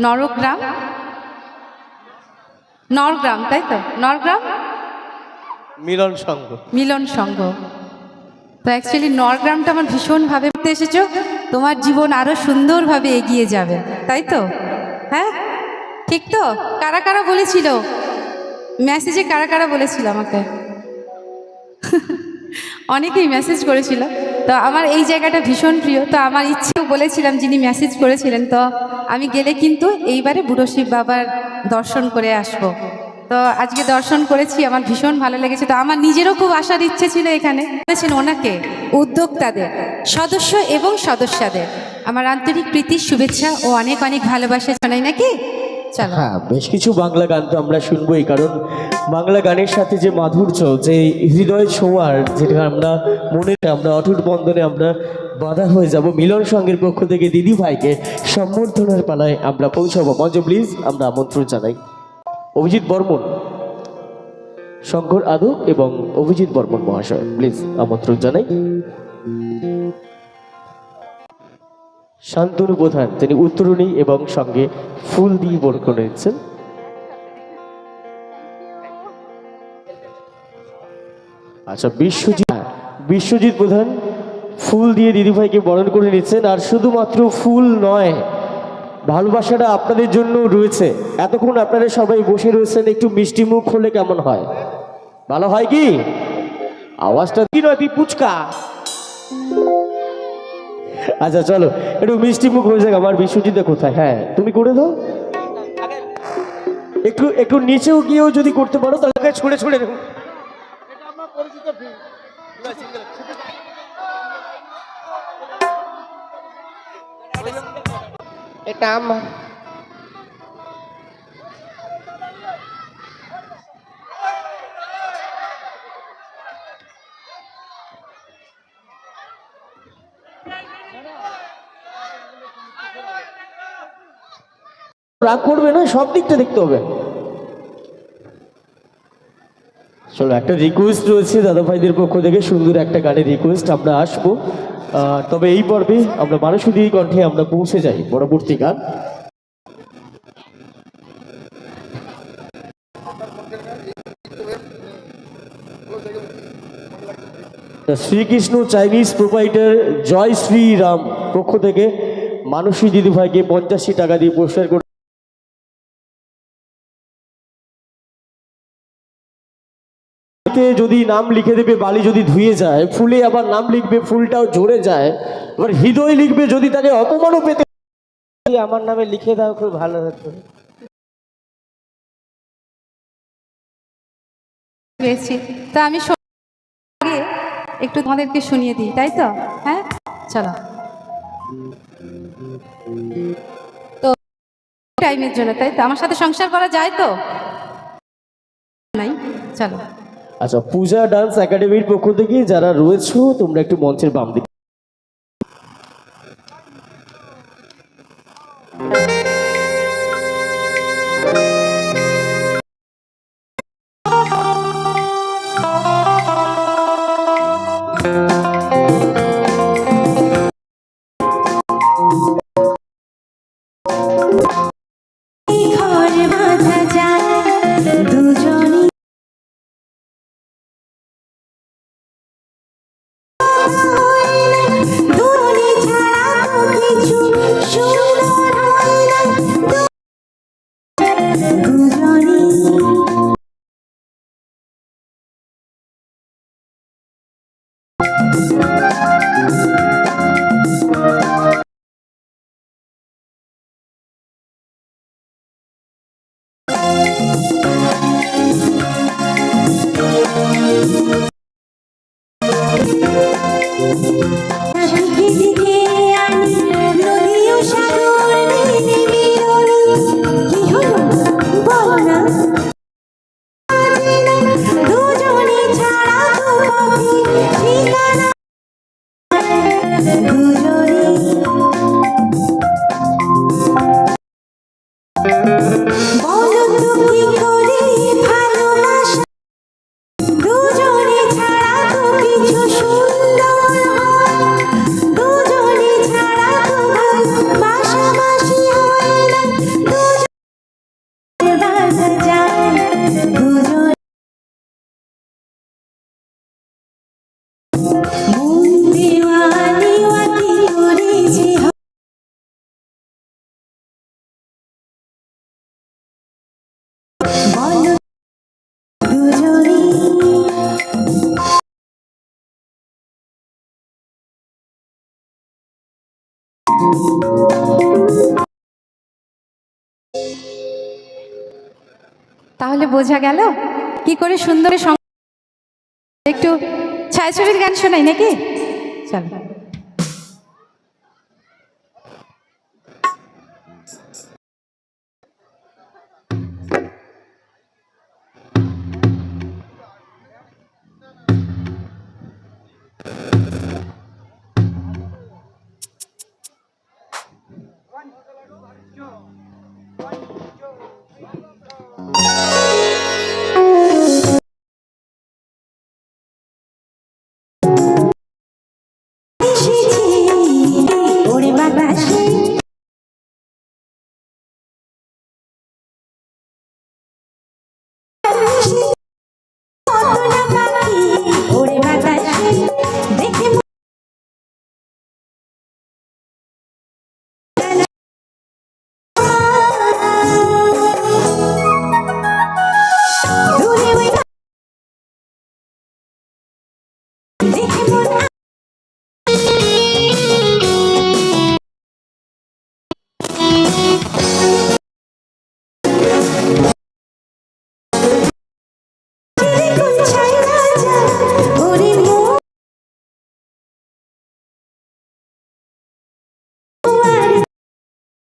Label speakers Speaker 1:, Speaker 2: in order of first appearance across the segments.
Speaker 1: নরগ্রাম? নরগ্রাম তাই তো? নরগ্রাম?
Speaker 2: মিলন সংঘ।
Speaker 1: মিলন সংঘ। তো অ্যাকচুয়ালি নরগ্রামটা আমার ভীষণভাবে এসেছ। তোমার জীবন আরও সুন্দরভাবে এগিয়ে যাবে তাই তো? হ্যাঁ? ঠিক তো? কারা কারা বলেছিল? মেসেজে কারা কারা বলেছিল আমাকে? অনেকেই মেসেজ করেছিল। তো আমার এই জায়গাটা ভীষণ প্রিয়। তো আমার ইচ্ছেও বলেছিলাম, যিনি মেসেজ করেছিলেন, তো আমি গেলে কিন্তু এইবারে বুড়ো শিব বাবার দর্শন করে আসব। তো আজকে দর্শন করেছি, আমার ভীষণ ভালো লেগেছে। তো আমার নিজেরও খুব আসার ইচ্ছে ছিল এখানে। বলেছেন ওনাকে, উদ্যোক্তাদের, সদস্য এবং সদস্যদের। আমার আন্তরিক প্রীতির শুভেচ্ছা ও অনেক অনেক ভালোবাসা। জানাই নাকি?
Speaker 2: হ্যাঁ বেশ কিছু বাংলা গান তো আমরা শুনবোই কারণ। বাংলা গানের সাথে যে মাধুর্য, যে হৃদয় ছোঁয়ার, যেটা আমরা মনে আমরা অটুট বন্ধনে আমরা বাধা হয়ে যাব মিলন সঙ্গের পক্ষ থেকে দিদি ভাইকে সম্বর্ধনার পালায় আমরা পৌঁছাবো। মঞ্চ প্লিজ আমরা আমন্ত্রণ জানাই। অভিজিৎ বর্মন, শঙ্কর আদক এবং অভিজিৎ বর্মন মহাশয় প্লিজ আমন্ত্রণ জানাই। শান্তনু প্রধান, তিনি উত্তরণী এবং সঙ্গে ফুল দিয়ে বরণ করে নিচ্ছেন আচ্ছা বিশ্বজিৎ বিশ্বজিৎ প্রধান ফুল দিয়ে দিদিভাইকে বরণ করে নিচ্ছেন, আর শুধুমাত্র ফুল নয়, ভালোবাসাটা আপনাদের জন্য রয়েছে। এতক্ষণ আপনারা সবাই বসে রয়েছেন, একটু মিষ্টি মুখ হলে কেমন হয়? ভালো হয় কি? আওয়াজটা কি নয় পুচকা আচ্ছা চলো, একটু মিষ্টি মুখ হয়ে যাক, আমার বিশ্বজিৎ কোথায়? হ্যাঁ তুমি করে দাও। একটু একটু নিচেও গিয়েও যদি করতে পারো, তাহলে ছুঁড়ে ছুঁড়ে এটা
Speaker 3: রাগ করবে না, সব দিকটা দেখতে হবে। চলো একটা রিকোয়েস্ট রয়েছে দাদা ভাইদের পক্ষ থেকে, সুন্দর একটা গানের রিকোয়েস্ট আমরা আসব। তবে এই পর্বে আমরা মানুষুদি কণ্ঠে আমরা পৌঁছে যাই পরবর্তী গান। শ্রীকৃষ্ণ চাইনিজ প্রোপাইটার জয় শ্রীরাম পক্ষ থেকে মানসী দিদিভাইকে পঞ্চাশি টাকা দিয়ে পুরস্কার করে তে যদি নাম লিখে দেবে বালি যদি ধুয়ে যায় ফুলে আবার নাম লিখবে ফুলটাও ঝরে যায় এবার হৃদয় লিখবে যদি তাকে অপমানও পেতে
Speaker 2: আমার নামে লিখে দাও খুব ভালো হতো।
Speaker 1: পেয়েছি। তা আমি আগে একটু তোমাদেরকে শুনিয়ে দিই তাই তো? হ্যাঁ? চলো। তো টাইমের জন্য তাই তো? আমার সাথে সংসার করা যায় তো? নাই। চলো।
Speaker 3: আচ্ছা পূজা ডান্স একাডেমির পক্ষ থেকে যারা রয়েছো তোমরা একটু মঞ্চের বাম দিকে
Speaker 1: তাহলে বোঝা গেল? কি করে সুন্দর একটু ছায়াছবির গান শোনাই নাকি? চলো।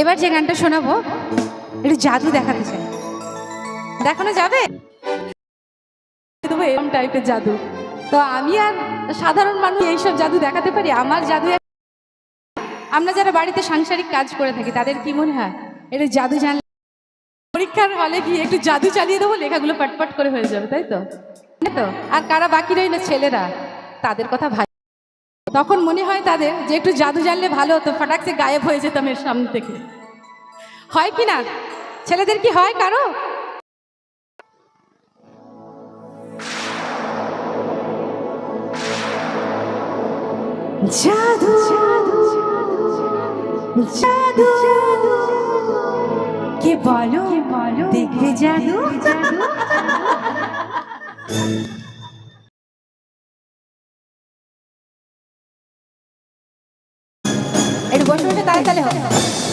Speaker 1: এবার যে গানটা শোনাবো একটু জাদু দেখাতে চাই। দেখানো যাবে? এরকম টাইপের জাদু। তো আমি আর সাধারণ মানুষ এইসব জাদু দেখাতে পারি? আমার জাদু আমরা যারা বাড়িতে সাংসারিক কাজ করে থাকি তাদের কি মনে হয়? এটা জাদু জানলে পরীক্ষার হলে গিয়ে একটু জাদু চালিয়ে দেবো লেখাগুলো পটপট করে হয়ে যাবে তাই তো? তো? আর কারা বাকি রইল? ছেলেরা। তাদের কথা ভাই তখন মনে হয় তাদের যে একটু জাদু জানলে ভালো হতো, ফটাকসে গায়েব হয়ে যেতাম এর সামনে থেকে। হয় কি না? ছেলেদের কি হয় কারও?
Speaker 3: জাদু জাদু, কে বলো? বলো দেখবে জাদু।
Speaker 1: একটু বসে বসে তালে তালে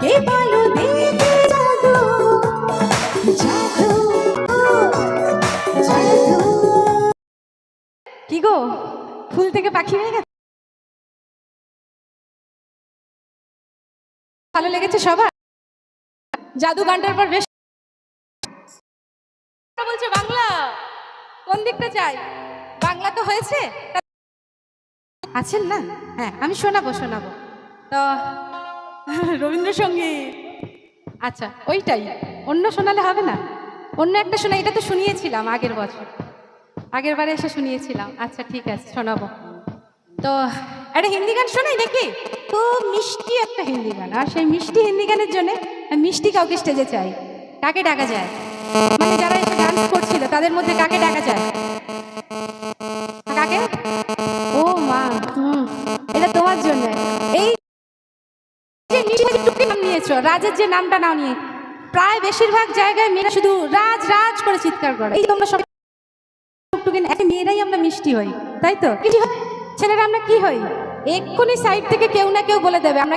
Speaker 3: কি গো, ফুল থেকে পাখি হয়ে গেছে? ভালো লেগেছে সবার? জাদু গানটার পর বেশ বলছে বাংলা? কোন দিকটা চাই? বাংলা তো হয়েছে। আছেন না? হ্যাঁ আমি শোনাবো শোনাবো। তো রবীন্দ্রসঙ্গীত আচ্ছা ওইটাই। অন্য শোনালে হবে না? অন্য একটা শোনা, এটা তো শুনিয়েছিলাম আগের বছর। আগের বারে এসে শুনিয়েছিলাম। আচ্ছা ঠিক আছে, শোনাবো। তো একটা হিন্দি গান শোনাই নাকি? খুব মিষ্টি একটা হিন্দি গান। আর সেই মিষ্টি হিন্দি গানের জন্য মিষ্টি কাউকে স্টেজে চাই। কাকে ডাকা যায়? মানে যারা এসে ডান্স করছিল, তাদের মধ্যে কাকে ডাকা যায়? কাকে? নিয়েছো রাজের যে নামটা নাও নিয়ে প্রায় বেশিরভাগ জায়গায় মেয়েরা শুধু রাজ রাজ করে চিৎকার করে। এই তোমরা সব টুকটুকি এক মেয়েরাই আমরা মিষ্টি হই, তাই তো? কি হয়? ছেলেরা আমরা কি হই? এক্ষুনি সাইড থেকে কেউ না কেউ বলে দেবে, আমরা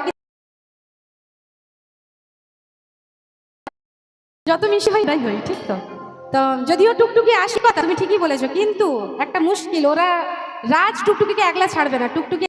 Speaker 3: যত মিষ্টি হই, তাই হই, ঠিক তো? তো যদিও টুকটুকি আসি কথা, তুমি ঠিকই বলেছ, কিন্তু একটা মুশকিল, ওরা রাজ টুকটুকিকে একলা ছাড়বে না, টুকটুকি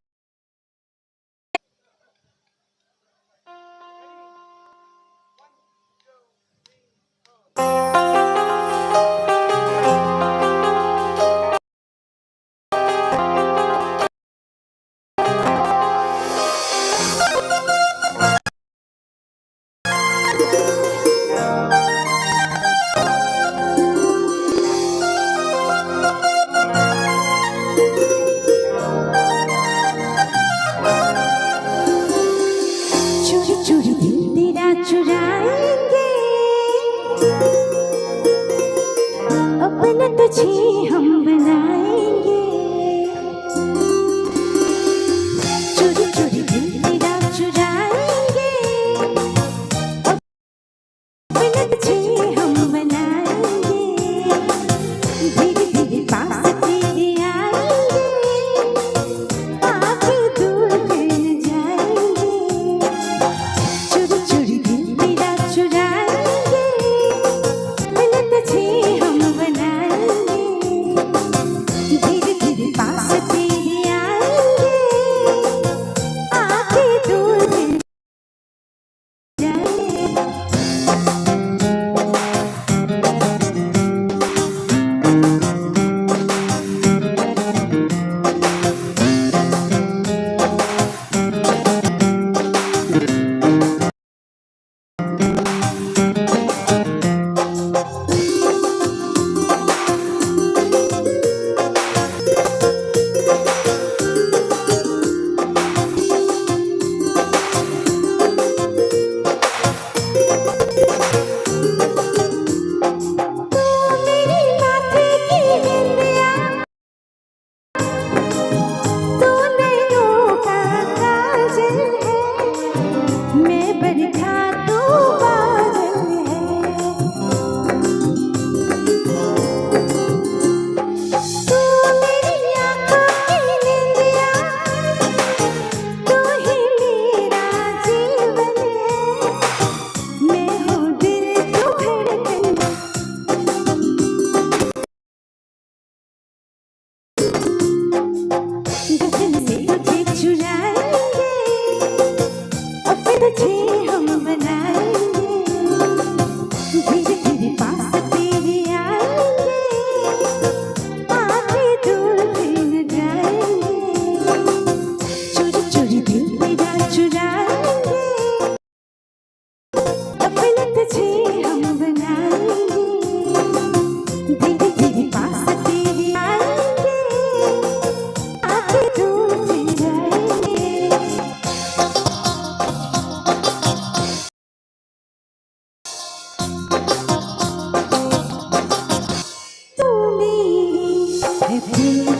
Speaker 4: hep